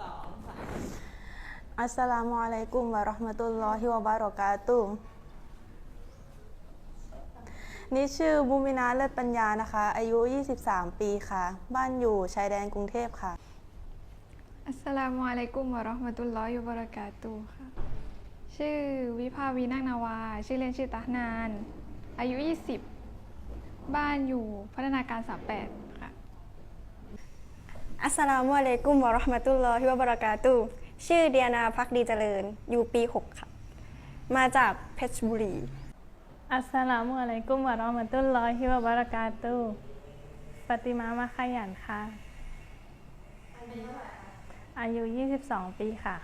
สองสามอัสสลามุอะลัยกุมวะเราะห์มะตุลลอฮิวะบารอกาตุฮ์นี่ชื่อบูมินาเลิศปัญญานะคะ อายุ 23 ปีค่ะ บ้านอยู่ชายแดนกรุงเทพค่ะ อัสสลามุอะลัยกุมวะเราะห์มะตุลลอฮิวะบะเราะกาตุฮ์ค่ะ ชื่อวิภาวีนาคนาวา ชื่อเล่นชื่อตาฮนาน อายุ 20 บ้านอยู่พัฒนาการ 38ค่ะ อัสสลามุอะลัยกุมวะเราะห์มะตุลลอฮิวะบะเราะกาตุฮ์ชื่อเดียนาพักดีเจริญ อยู่ปี 6 ค่ะ มาจากเพชรบุรี อัสสลามุอะลัยกุมวะเราะห์มะตุลลอฮิวะบะเราะกาตุฮ์ปฏิมามาขยันค่ะ อายุ 22 ปีค่ะ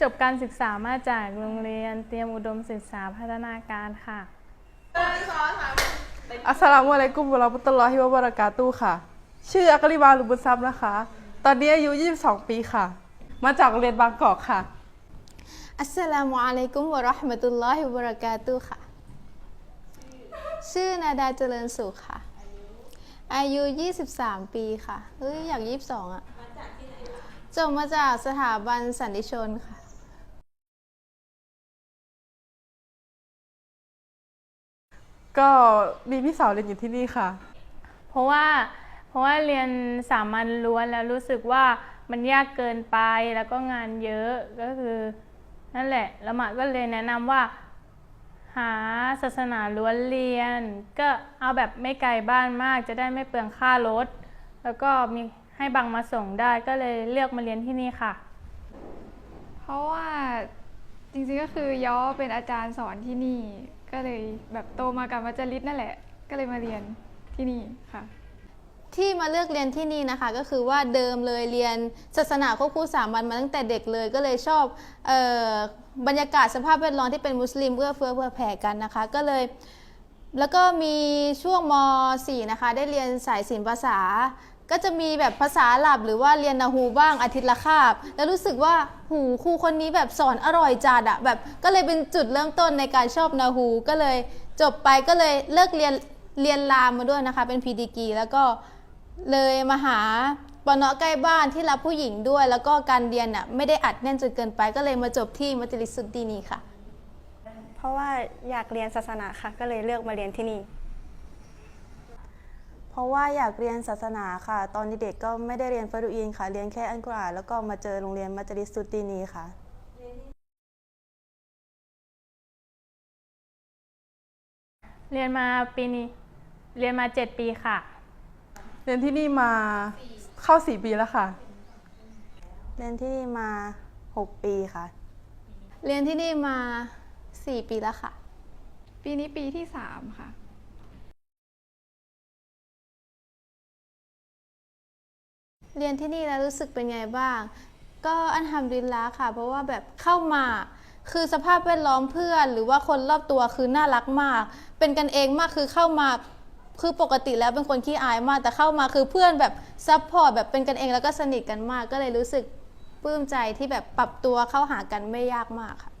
จบการศึกษามาจากโรงเรียนเตรียมอุดมศึกษาพัฒนาการค่ะ อัสสลามุอะลัยกุมวะเราะมะตุลลอฮิวะบะเราะกาตุฮ์ค่ะ ชื่ออักลิมาลุบุญซับนะคะ ตอนนี้อายุ 22 ปีค่ะ มาจากโรงเรียนบางกอกค่ะ อัสสลามุอะลัยกุมวะเราะห์มะตุลลอฮิวะบะเราะกาตุฮ์ค่ะ ชื่อนาดาเจริญสุขค่ะ อายุ 23 ปีค่ะ เฮ้ย อยาก 22 อะ จบมาจากสถาบันสันติชนค่ะก็มีพี่สาวเรียนอยู่ที่นี่ค่ะ เพราะว่าเพ ราะว่าเรียนสามัญล้วนแล้วรู้สึกว่ามันยากเกินไปแล้วก็งานเยอะก็คือนั่นแหละล้วหมาก็เลยแนะนำว่า หาศาสนาล้วนเรียน ก็เอาแบบไม่ไกลบ้านมาก จะได้ไม่เปลืองค่ารถ แล้วก็มีให้บังมาส่งได้ก็เลยเลือกมาเรียนที่นี่ค่ะ เพราะว่าจริงๆก็คือย้อเป็นอาจารย์สอนที่นี่ ก็เลยแบบโตมากับมัจลิดนั่นแหละ ก็เลยมาเรียนที่นี่ค่ะ ที่มาเลือกเรียนที่นี่นะคะ ก็คือว่าเดิมเลยเรียนศาสนาควบคู่สามัญมาตั้งแต่เด็กเลยก็เลยชอบออบรรยากาศสภาพแวดล้อมที่เป็นมุสลิมเอื้อเฟื้อเผื่อแผ่กันนะคะ ก็เลยแล้วก็มีช่วงม .4 นะคะ ได้เรียนสายศิลปภาษา ก็จะมีแบบภาษาอาหลับหรือว่าเรียนนาฮูบ้างอาทิตย์ละคาบ แล้วรู้สึกว่าหูครูคนนี้แบบสอนอร่อยจัดอะแบบก็เลยเป็นจุดเริ่มต้นในการชอบนาฮูก็เลยจบไปก็เลยเลิกเรียนเรียนรามมาด้วยนะคะ เป็นพีดีกีแล้วก็ เลยมาหาปนใกล้บ้านที่รับผู้หญิงด้วย แล้วก็การเรียนน่ะไม่ได้อัดแน่นจนเกินไปก็เลยมาจบที่มัจลิสสุดดีนีค่ะ เพราะว่าอยากเรียนศาสนาค่ะ ก็เลยเลือกมาเรียนที่นี่ เพราะว่าอยากเรียนศาสนาค่ะ ตอนเด็กๆก็ไม่ได้เรียนฟารุอีนค่ะ เรียนแค่อันกุรอานแล้วก็มาเจอโรงเรียนมัจลิสสุดดีนีค่ะเรียนมาปีนี้ เรียนมาเจ็ดปีค่ะ เรียนที่นี่มาเข้า4ปีแล้วค่ะ เรียนที่นี่มา 6 ปีค่ะ เรียนที่นี่มา 4 ปีแล้วค่ะ ปีนี้ปีที่ 3 ค่ะ เรียนที่นี่แล้วรู้สึกเป็นไงบ้าง ก็อันทำดินล้าค่ะ เพราะว่าแบบเข้ามาคือสภาพแวดล้อมเพื่อน หรือว่าคนรอบตัวคือน่ารักมาก เป็นกันเองมากคือเข้ามา คือปกติแล้วเป็นคนขี้อายมากแต่เข้ามาคือเพื่อนแบบซัพพอร์ตแบบเป็นกันเองแล้วก็สนิทกันมากก็เลยรู้สึกปลื้มใจที่แบบปรับตัวเข้าหากันไม่ยากมากค่ะ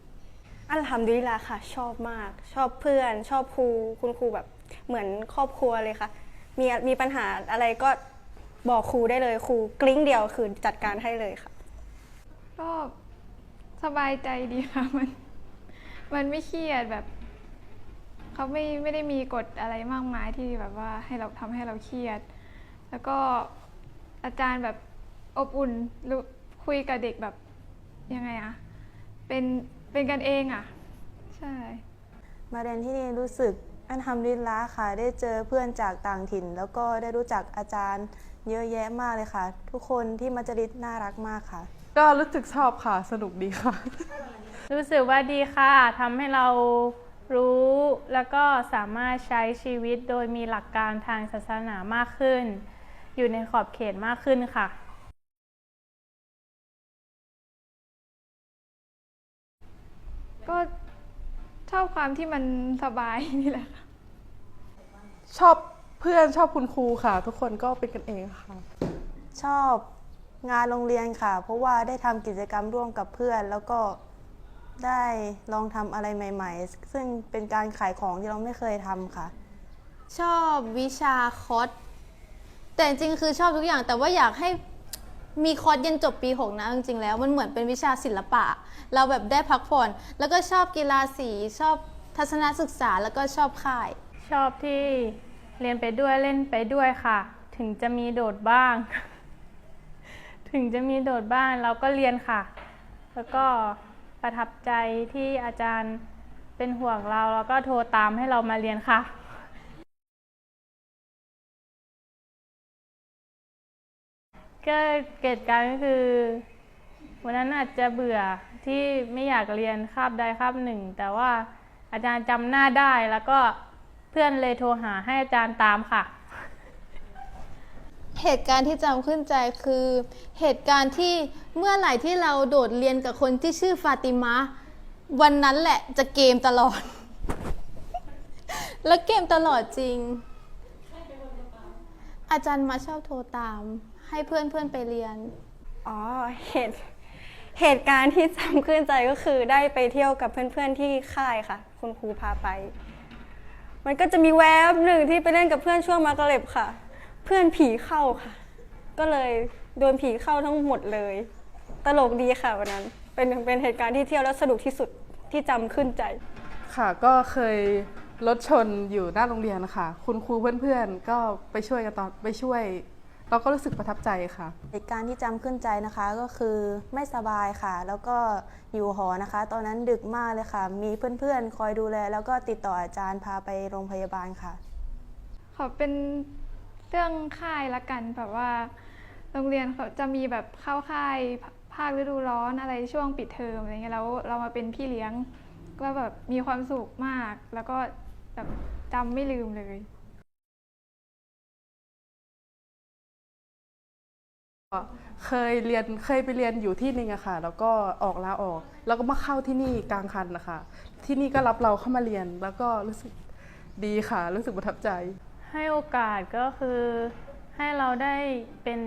อัลฮัมดุลิลลาห์ค่ะ ชอบมาก ชอบเพื่อน ชอบครูคุณครูแบบเหมือนครอบครัวเลยค่ะ มีมีปัญหาอะไรก็บอกครูได้เลยครูกลิ้งเดียวคือจัดการให้เลยค่ะ ก็สบายใจดีค่ะมัน มันไม่เครียดแบบ เขาไม่ไม่ได้มีกฎอะไรมากมายที่แบบว่าให้เราทำให้เราเครียด แล้วก็อาจารย์แบบอบอุ่นรู้คุยกับเด็กแบบยังไงอะเป็นเป็นกันเองอะใช่ มาเรียนที่นี่รู้สึกอันทำดินล้าค่ะ ได้เจอเพื่อนจากต่างถิ่น แล้วก็ได้รู้จักอาจารย์เยอะแยะมากเลยค่ะ ทุกคนที่มัจลิดน่ารักมากค่ะ ก็รู้สึกชอบค่ะ สนุกดีค่ะ รู้สึกว่าดีค่ะทำให้เรา รู้แล้วก็สามารถใช้ชีวิตโดยมีหลักการทางศาสนามากขึ้น อยู่ในขอบเขตมากขึ้นค่ะ ก็ชอบความที่มันสบายนี่แหละค่ะชอบเพื่อนชอบคุณครูค่ะ ทุกคนก็เป็นกันเองค่ะ ชอบงานโรงเรียนค่ะ เพราะว่าได้ทำกิจกรรมร่วมกับเพื่อนแล้วก็ ได้ลองทำอะไรใหม่ ๆ ซึ่งเป็นการขายของที่เราไม่เคยทำค่ะ ชอบวิชาคอสแต่จริงๆคือชอบทุกอย่าง แต่ว่าอยากให้มีคอร์สเย็นจบปี6นะจริงๆแล้วมันเหมือนเป็นวิชาศิลปะ เราแบบได้พักผ่อนแล้วก็ชอบกีฬาสี ชอบทัศนศึกษาแล้วก็ชอบค่าย ชอบที่เรียนไปด้วยเล่นไปด้วยค่ะ ถึงจะมีโดดบ้าง ถึงจะมีโดดบ้างเราก็เรียนค่ะ แล้วก็ ประทับใจที่อาจารย์เป็นห่วงเรา แล้วก็โทรตามให้เรามาเรียนค่ะก็เกิดการณ์ก็คือ วันนั้นอาจจะเบื่อที่ไม่อยากเรียนคาบใดคาบหนึ่ง แต่ว่าอาจารย์จำหน้าได้แล้วก็เพื่อนเลยโทรหาให้อาจารย์ตามค่ะ เหตุการณ์ที่จำขึ้นใจคือ เหตุการณ์ที่เมื่อไหร่ที่เราโดดเรียนกับคนที่ชื่อฟาติมะวันนั้นแหละจะเกมตลอด แล้วเกมตลอดจริง อาจารย์มาชอบโทรตาม ให้เพื่อนเพื่อนไปเรียน อ๋อเหตุเหตุการณ์ที่จำขึ้นใจก็คือได้ไปเที่ยวกับเพื่อนๆที่ค่ายค่ะ คุณครูพาไป มันก็จะมีแวบหนึ่งที่ไปเล่นกับเพื่อนช่วงมากระเล็บค่ะ เพื่อนผีเข้าค่ะ ก็เลยโดนผีเข้าทั้งหมดเลย ตลกดีค่ะวันนั้น เป็นเป็นเหตุการณ์ที่เที่ยวแล้วสนุกที่สุดที่จำขึ้นใจ ค่ะก็เคยรถชนอยู่หน้าโรงเรียนนะคะคุณครูเพื่อนๆ ก็ไปช่วยกันตอนไปช่วย เราก็รู้สึกประทับใจค่ะ เหตุการณ์ที่จำขึ้นใจนะคะก็คือไม่สบายค่ะ แล้วก็อยู่หอนะคะ ตอนนั้นดึกมากเลยค่ะ มีเพื่อนๆ คอยดูแล แล้วก็ติดต่ออาจารย์พาไปโรงพยาบาลค่ะ ขอเป็น เรื่องค่ายละกันแบบว่า โรงเรียนเขาจะมีแบบเข้าค่ายภาคฤดูร้อนอะไรช่วงปิดเทอมอะไรเงี้ยแล้วเรามาเป็นพี่เลี้ยงก็แบบมีความสุขมาก แล้วก็แบบจำไม่ลืมเลยเคยเรียนเคยไปเรียนอยู่ที่นึงอะค่ะ แล้วก็ออกลาออก แล้วก็มาเข้าที่นี่กลางคันนะคะที่นี่ก็รับเราเข้ามาเรียนแล้วก็รู้สึกดีค่ะ รู้สึกประทับใจ ให้โอกาสก็คือให้เราได้เป็น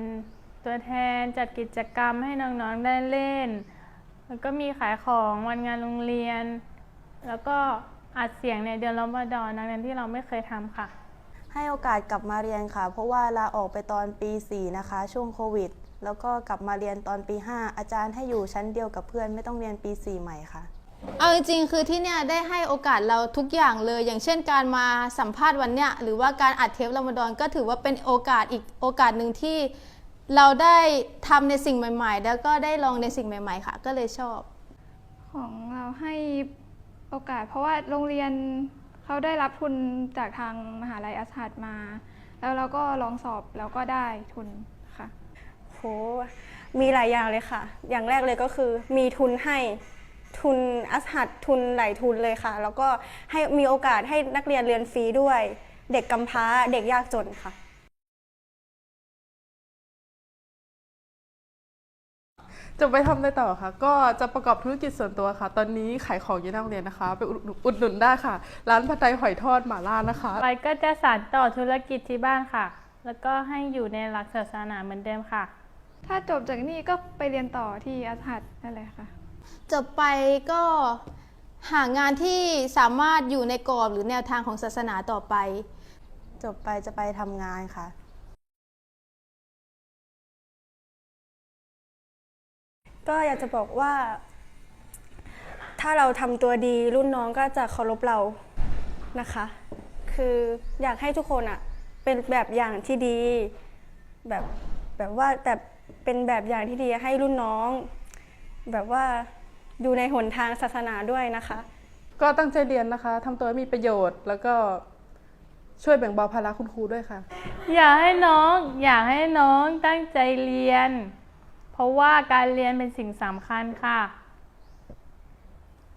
ตัวแทนจัดกิจกรรมให้น้องๆได้เล่น แล้วก็มีขายของวันงานโรงเรียน แล้วก็อัดเสียงในเดือนรอมฎอนนั้นที่เราไม่เคยทำค่ะ ให้โอกาสกลับมาเรียนค่ะ เพราะว่าลาออกไปตอนปี 4 นะคะ ช่วงโควิด แล้วก็กลับมาเรียนตอนปี 5 อาจารย์ให้อยู่ชั้นเดียวกับเพื่อนไม่ต้องเรียนปี 4 ใหม่ค่ะ เอาจริงๆคือที่เนี่ยได้ให้โอกาสเราทุกอย่างเลย อย่างเช่นการมาสัมภาษณ์วันเนี้ยหรือว่าการอัดเทปรอมฎอนก็ถือว่าเป็นโอกาสอีกโอกาสหนึ่งที่เราได้ทำในสิ่งใหม่ ๆ แล้วก็ได้ลองในสิ่งใหม่ ๆ ค่ะ ก็เลยชอบ ของเราให้โอกาส เพราะว่าโรงเรียนเขาได้รับทุนจากทางมหาลัยอาสาดมา แล้วเราก็ลองสอบแล้วก็ได้ทุนค่ะ โหมีหลายอย่างเลยค่ะ อย่างแรกเลยก็คือมีทุนให้ ทุนอัสหัดทุนหลายทุนเลยค่ะ แล้วก็ให้มีโอกาสให้นักเรียนเรียนฟรีด้วย เด็กกำพร้าเด็กยากจนค่ะ จะไปทำอะไรต่อคะก็จะประกอบธุรกิจส่วนตัวค่ะ ตอนนี้ขายของอยู่หน้าโรงเรียนนะคะ ไปอุดหนุนอุดหนุนได้ค่ะ ร้านผัดไทยหอยทอดหม่าล่านะคะ ไปก็จะสานต่อธุรกิจที่บ้านค่ะ แล้วก็ให้อยู่ในหลักศาสนาเหมือนเดิมค่ะ ถ้าจบจากนี่ก็ไปเรียนต่อที่อาสาดนั่นแหละค่ะ จบไปก็หางานที่สามารถอยู่ในกรอบหรือแนวทางของศาสนาต่อไป จบไปจะไปทำงานค่ะ ก็อยากจะบอกว่า ถ้าเราทำตัวดีรุ่นน้องก็จะเคารพเรานะคะ คืออยากให้ทุกคนอะเป็นแบบอย่างที่ดีแบบแบบว่าแต่เป็นแบบอย่างที่ดีให้รุ่นน้อง แบบว่า อยู่ในหนทางศาสนาด้วยนะคะ ก็ตั้งใจเรียนนะคะทำตัวให้มีประโยชน์แล้วก็ช่วยแบ่งเบาภาระคุณครูด้วยค่ะ อยากให้น้องอยากให้น้องตั้งใจเรียน เพราะว่าการเรียนเป็นสิ่งสำคัญค่ะ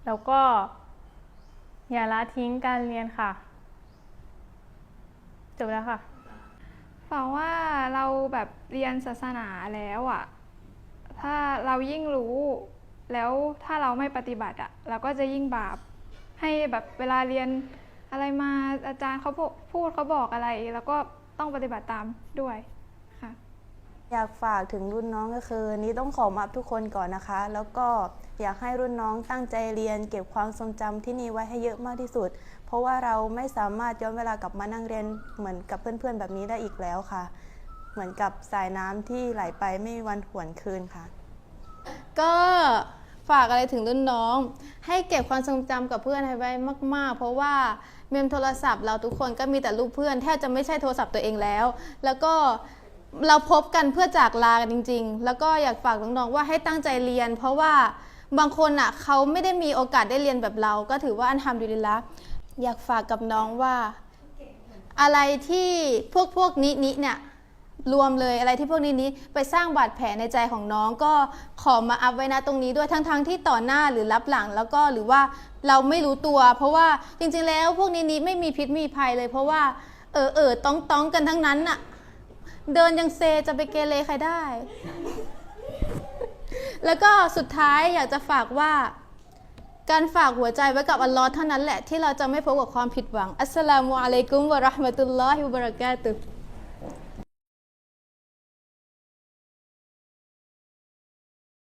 แล้วก็อย่าละทิ้งการเรียนค่ะจบแล้วค่ะฟังว่าเราแบบเรียนศาสนาแล้วอะ่ะถ้าเรายิ่งรู้ แล้วถ้าเราไม่ปฏิบัติอะ่ะเราก็จะยิ่งบาป ให้แบบเวลาเรียนอะไรมาอาจารย์เขาพูดเขาบอกอะไร แล้วก็ต้องปฏิบัติตามด้วยค่ะอยากฝากถึงรุ่นน้องก็คือ นี้ต้องขอมาทุกคนก่อนนะคะ แล้วก็อยากให้รุ่นน้องตั้งใจเรียน เก็บความทรงจำที่นี่ไว้ให้เยอะมากที่สุด เพราะว่าเราไม่สามารถย้อนเวลากลับมานั่งเรียนเหมือนกับเพื่อนๆ แบบนี้ได้อีกแล้วค่ะ เหมือนกับสายน้ำที่ไหลไปไม่มีวันหวนคืนค่ะ ก็ ฝากอะไรถึงรุ่นน้อง ให้เก็บความทรงจำกับเพื่อนให้ไว้มาก ๆ เพราะว่าเมมโทรศัพท์เราทุกคนก็มีแต่รูปเพื่อนแทบจะไม่ใช่โทรศัพท์ตัวเองแล้ว แล้วก็เราพบกันเพื่อจากลากันจริง ๆ แล้วก็อยากฝากน้องๆว่าให้ตั้งใจเรียน เพราะว่าบางคนอะเขาไม่ได้มีโอกาสได้เรียนแบบเรา ก็ถือว่าอันทำดีลิลละอยากฝากกับน้องว่า อะไรที่พวกพวกนี้นี้เนี่ย รวมเลยอะไรที่พวกนี้นี้ไปสร้างบาดแผลในใจของน้องก็ขอมาอัพไว้นะตรงนี้ด้วยทั้งๆทที่ต่อหน้าหรือรับหลังแล้วก็หรือว่าเราไม่รู้ตัว เพราะว่าจริงๆแล้วพวกนี้นี้ไม่มีพิษไม่มีภัยเลย เพราะว่าเออเออต้องต้องกันทั้งนั้นน่ะเดินยังเซจะไปเกเรใครได้ แล้วก็สุดท้ายอยากจะฝากว่า การฝากหัวใจไว้กับอัลลอฮ์เท่านั้นแหละที่เราจะไม่พบกับความผิดหวังอัสสลามุอะลัยกุมวะราะห์มะตุลลอฮิวะบะเราะกาตุฮ์